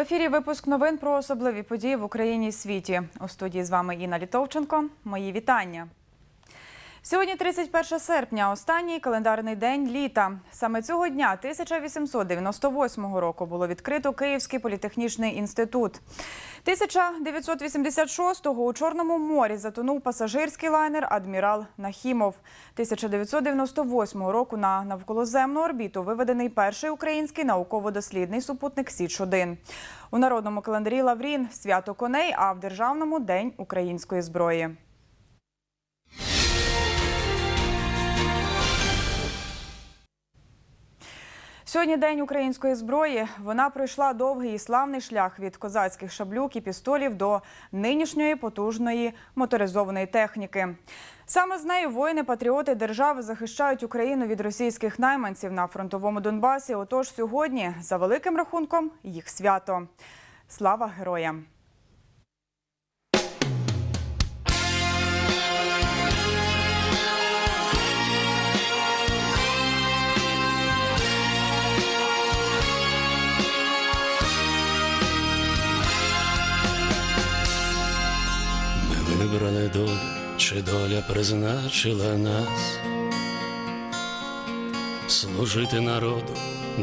ефірі випуск новин про особливі події в Україні і світі. У студії з вами Інна Літовченко. Мої вітання. Сьогодні 31 серпня, останній календарний день літа. Саме цього дня 1898 року було відкрито Київський політехнічний інститут. 1986-го у Чорному морі затонув пасажирський лайнер Адмірал Нахімов. 1998 року на навколоземну орбіту виведений перший український науково-дослідний супутник Січ-1. У народному календарі Лаврін свято коней, а в державному день української зброї. Сьогодні день української зброї. Вона пройшла довгий і славний шлях від козацьких шаблюк і пістолів до нинішньої потужної моторизованої техніки. Саме з нею воїни-патріоти держави захищають Україну від російських найманців на фронтовому Донбасі. Отож, сьогодні, за великим рахунком, їх свято. Слава героям! Вибрали долю, чи доля призначила нас служити народу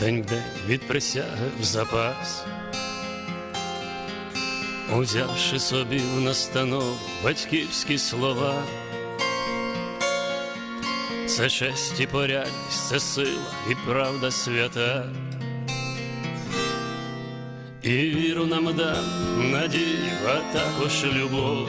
день в день від присяги в запас, узявши собі в настанову батьківські слова. Це честь і порядність, це сила і правда свята. І віру нам дам надію, а також любов,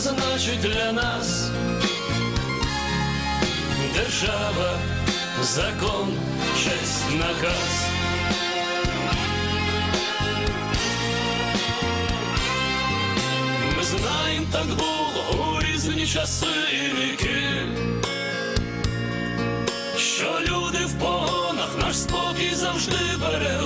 це значить для нас держава, закон, честь, наказ. Ми знаємо, так було у різні часи і віки, що люди в погонах наш спокій завжди берегли.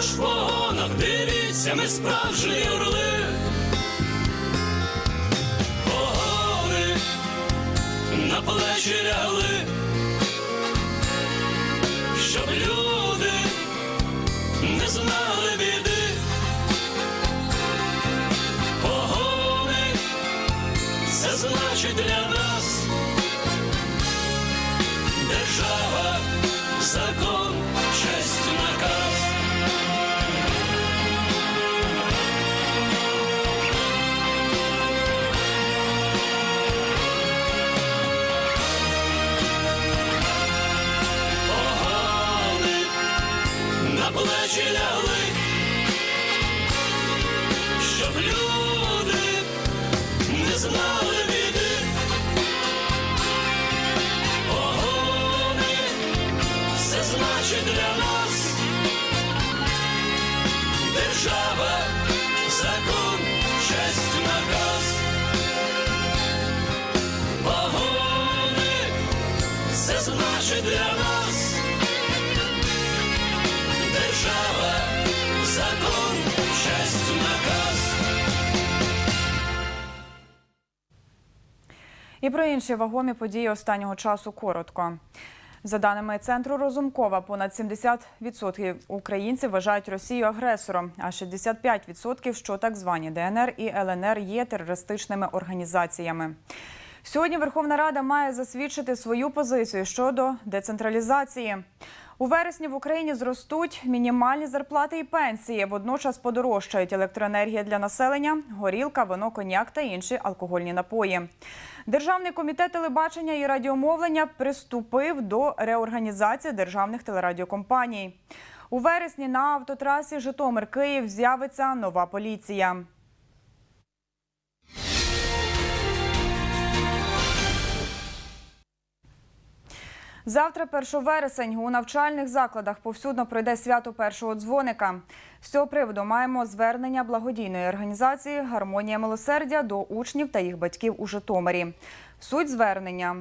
Погонах, дивіться, ми справжні орли. Погони на плечі лягли, щоб люди не знали біди. Погони це значить для І про інші вагомі події останнього часу коротко. За даними центру Розумкова, понад 70% українців вважають Росію агресором, а 65% – що так звані ДНР і ЛНР є терористичними організаціями. Сьогодні Верховна Рада має засвідчити свою позицію щодо децентралізації. У вересні в Україні зростуть мінімальні зарплати і пенсії. Водночас подорожчають електроенергія для населення, горілка, вино, коньяк та інші алкогольні напої. Державний комітет телебачення і радіомовлення приступив до реорганізації державних телерадіокомпаній. У вересні на автотрасі Житомир-Київ з'явиться нова поліція. Завтра, 1 вересень, у навчальних закладах повсюдно пройде свято першого дзвоника. З цього приводу маємо звернення благодійної організації Гармонія милосердя до учнів та їх батьків у Житомирі. Суть звернення.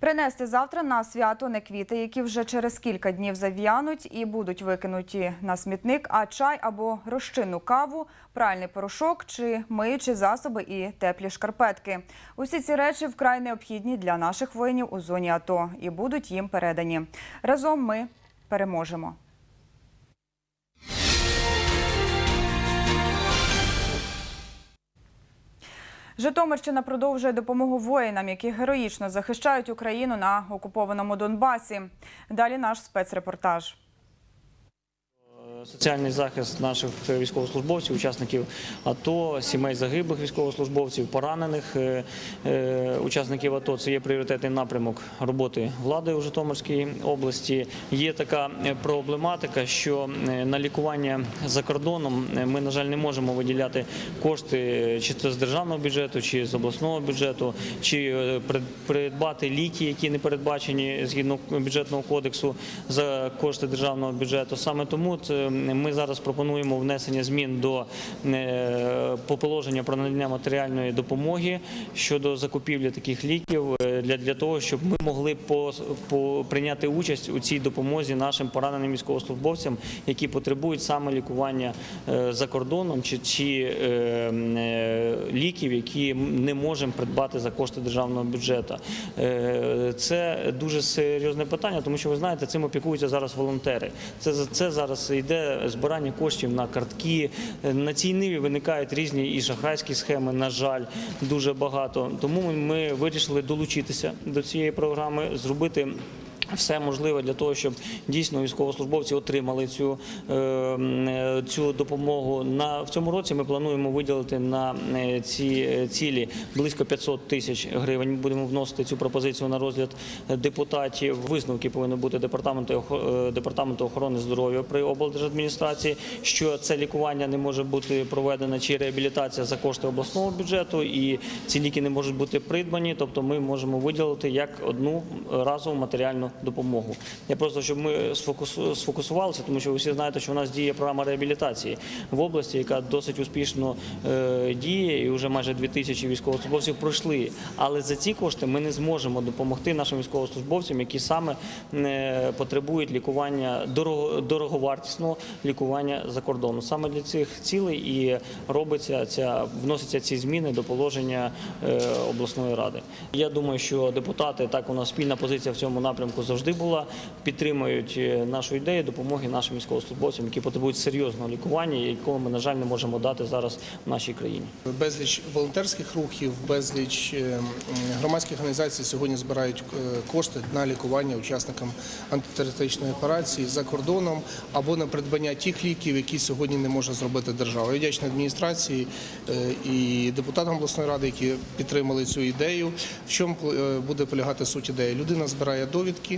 Принести завтра на свято не квіти, які вже через кілька днів зав'януть і будуть викинуті на смітник, а чай або розчинну каву, пральний порошок чи миючі засоби і теплі шкарпетки. Усі ці речі вкрай необхідні для наших воїнів у зоні АТО і будуть їм передані. Разом ми переможемо. Житомирщина продовжує допомогу воїнам, які героїчно захищають Україну на окупованому Донбасі. Далі наш спецрепортаж. Соціальний захист наших військовослужбовців, учасників АТО, сімей загиблих військовослужбовців, поранених е, е, учасників АТО. Це є пріоритетний напрямок роботи влади у Житомирській області. Є така е, проблематика, що на лікування за кордоном ми, на жаль, не можемо виділяти кошти чи це з державного бюджету, чи з обласного бюджету, чи придбати ліки, які не передбачені згідно бюджетного кодексу за кошти державного бюджету. Саме тому це ми зараз пропонуємо внесення змін до е, положення про надання матеріальної допомоги щодо закупівлі таких ліків е, для, для того, щоб ми могли по, по прийняти участь у цій допомозі нашим пораненим військовослужбовцям, які потребують саме лікування е, за кордоном чи, чи е, е, ліків, які не можемо придбати за кошти державного бюджету. Е, Це дуже серйозне питання, тому що ви знаєте, цим опікуються зараз волонтери. Це це зараз йде збирання коштів на картки. Е, На цій ниві виникають різні і шахрайські схеми. На жаль, дуже багато. Тому ми вирішили долучитися до цієї програми, зробити. Все можливе для того, щоб дійсно військовослужбовці отримали цю, е, цю допомогу. На в цьому році ми плануємо виділити на е, ці е, цілі близько 500 тисяч гривень. Будемо вносити цю пропозицію на розгляд депутатів. Висновки повинні бути департаменту е, департаменту охорони здоров'я при облдержадміністрації, що це лікування не може бути проведено чи реабілітація за кошти обласного бюджету, і ці ліки не можуть бути придбані. Тобто, ми можемо виділити як одну разову матеріальну допомогу. Я просто щоб ми сфокусувалися, тому що ви всі знаєте, що у нас діє програма реабілітації в області, яка досить успішно е, діє, і вже майже 2 тисячі військовослужбовців пройшли. Але за ці кошти ми не зможемо допомогти нашим військовослужбовцям, які саме е, потребують лікування дорого, дороговартісного лікування за кордону. Саме для цих цілей і робиться ця вносяться ці зміни до положення е, обласної ради. Я думаю, що депутати так у нас спільна позиція в цьому напрямку завжди була. Підтримують е, нашу ідею допомоги нашим військовослужбовцям, які потребують серйозного лікування, якого ми на жаль не можемо дати зараз в нашій країні. Безліч волонтерських рухів, безліч е, громадських організацій сьогодні збирають е, кошти на лікування учасникам антитерористичної операції за кордоном або на придбання тих ліків, які сьогодні не може зробити держава. Я вдячний адміністрації і депутатам обласної ради, які підтримали цю ідею. В чому буде полягати суть ідеї? Людина збирає довідки,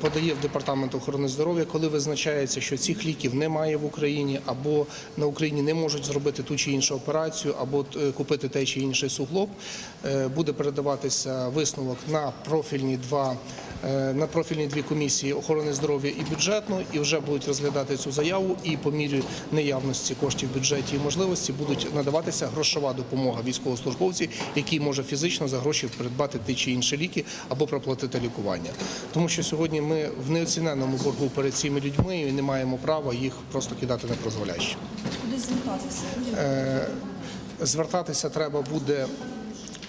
подає в департамент охорони здоров'я, коли визначається, що цих ліків немає в Україні, або на Україні не можуть зробити ту чи іншу операцію, або е, купити той чи інший суглоб, е, буде передаватися висновок на профільні два. е, На профільні дві комісії охорони здоров'я і бюджетну, і вже будуть розглядати цю заяву. І по мірі наявності коштів в бюджеті і можливості будуть надаватися грошова допомога військовослужбовців, який може фізично за гроші придбати ті чи інші ліки або проплатити лікування. Тому що сьогодні ми в неоціненному боргу перед цими людьми і не маємо права їх просто кидати на прозволяще. Куди звертатися? Звертатися треба буде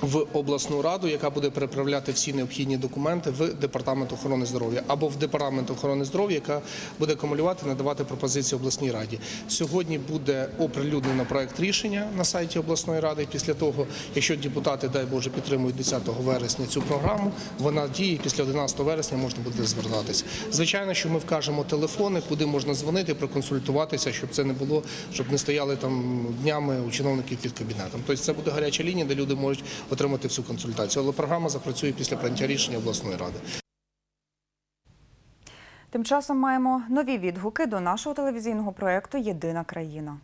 в обласну раду, яка буде переправляти всі необхідні документи в департамент охорони здоров'я або в департамент охорони здоров'я, яка буде акумулювати, надавати пропозиції обласній раді. Сьогодні буде оприлюднено проект рішення на сайті обласної ради. Після того, якщо депутати, дай Боже, підтримують 10 вересня цю програму, вона діє. Після 11 вересня можна буде звертатися. Звичайно, що ми вкажемо телефони, куди можна дзвонити, проконсультуватися, щоб це не було, щоб не стояли там днями у чиновників під кабінетом. Тобто це буде гаряча лінія, де люди можуть отримати всю консультацію. Але програма запрацює після прийняття рішення обласної ради. Тим часом маємо нові відгуки до нашого телевізійного проєкту Єдина країна.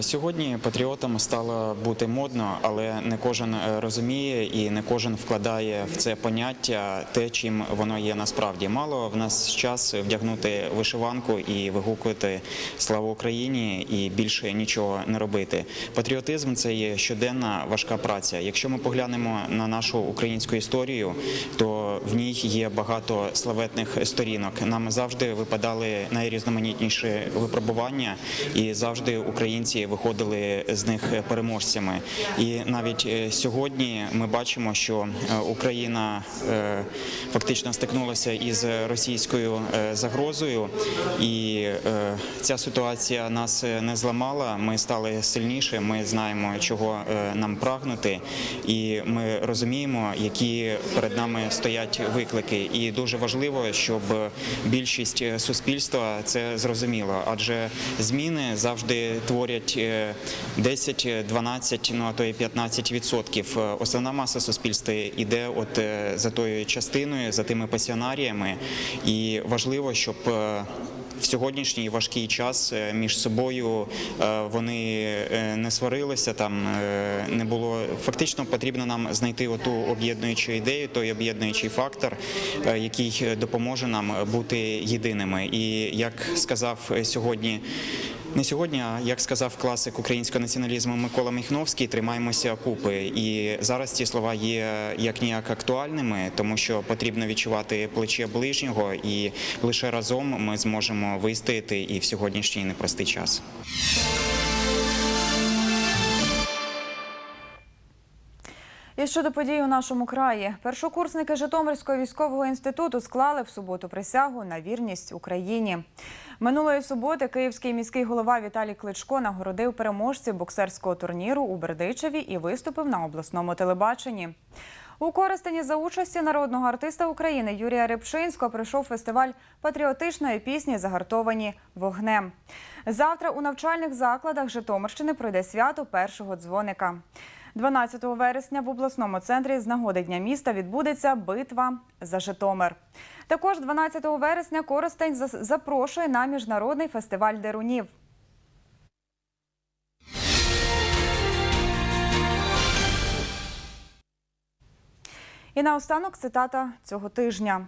Сьогодні патріотом стало бути модно, але не кожен е, розуміє і не кожен вкладає в це поняття те, чим воно є насправді. Мало в нас час вдягнути вишиванку і вигукувати слава Україні і більше нічого не робити. Патріотизм це є щоденна важка праця. Якщо ми поглянемо на нашу українську історію, то в ній є багато славетних сторінок. Нам завжди випадали найрізноманітніші випробування, і завжди українці виходили з них переможцями. І навіть е, сьогодні ми бачимо, що е, Україна е, фактично стикнулася із російською загрозою, і ця ситуація нас не зламала. Ми стали сильніше. Ми знаємо, чого нам прагнути, і ми розуміємо, які перед нами стоять виклики. І дуже важливо, щоб більшість суспільства це зрозуміла, адже зміни завжди творять е, 10, 12, ну а то і 15 відсотків. Е, Основна маса суспільства йде от е, за тою частиною, за тими пасіонаріями, і важливо, щоб е, в сьогоднішній важкий час між собою вони не сварилися. Там не було фактично потрібно нам знайти оту об'єднуючу ідею, той об'єднуючий фактор, який допоможе нам бути єдиними. І як сказав сьогодні. Не сьогодні, як сказав класик українського націоналізму Микола Міхновський, тримаємося купи. І зараз ці слова є як ніяк актуальними, тому що потрібно відчувати плече ближнього, і лише разом ми зможемо вистояти і в сьогоднішній непростий час. І щодо подій у нашому краї, першокурсники Житомирського військового інституту склали в суботу присягу на вірність Україні. Минулої суботи київський міський голова Віталій Кличко нагородив переможців боксерського турніру у Бердичеві і виступив на обласному телебаченні. У Коростені за участі народного артиста України Юрія Рибчинського прийшов фестиваль патріотичної пісні Загартовані вогнем. Завтра у навчальних закладах Житомирщини пройде свято першого дзвоника. 12 вересня в обласному центрі з нагоди Дня міста відбудеться битва за Житомир. Також 12 вересня Коростень запрошує на міжнародний фестиваль дерунів. І наостанок цитата цього тижня.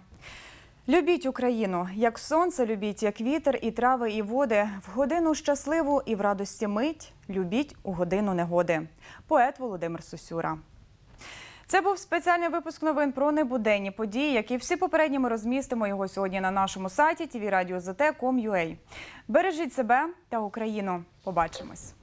Любіть Україну, як сонце любіть, як вітер, і трави, і води, в годину щасливу і в радості мить. Любіть у годину негоди. Поет Володимир Сосюра. Це був спеціальний випуск новин про небуденні події, які всі попередні ми розмістимо його сьогодні на нашому сайті tvradio.zt.com.ua. Бережіть себе та Україну. Побачимось.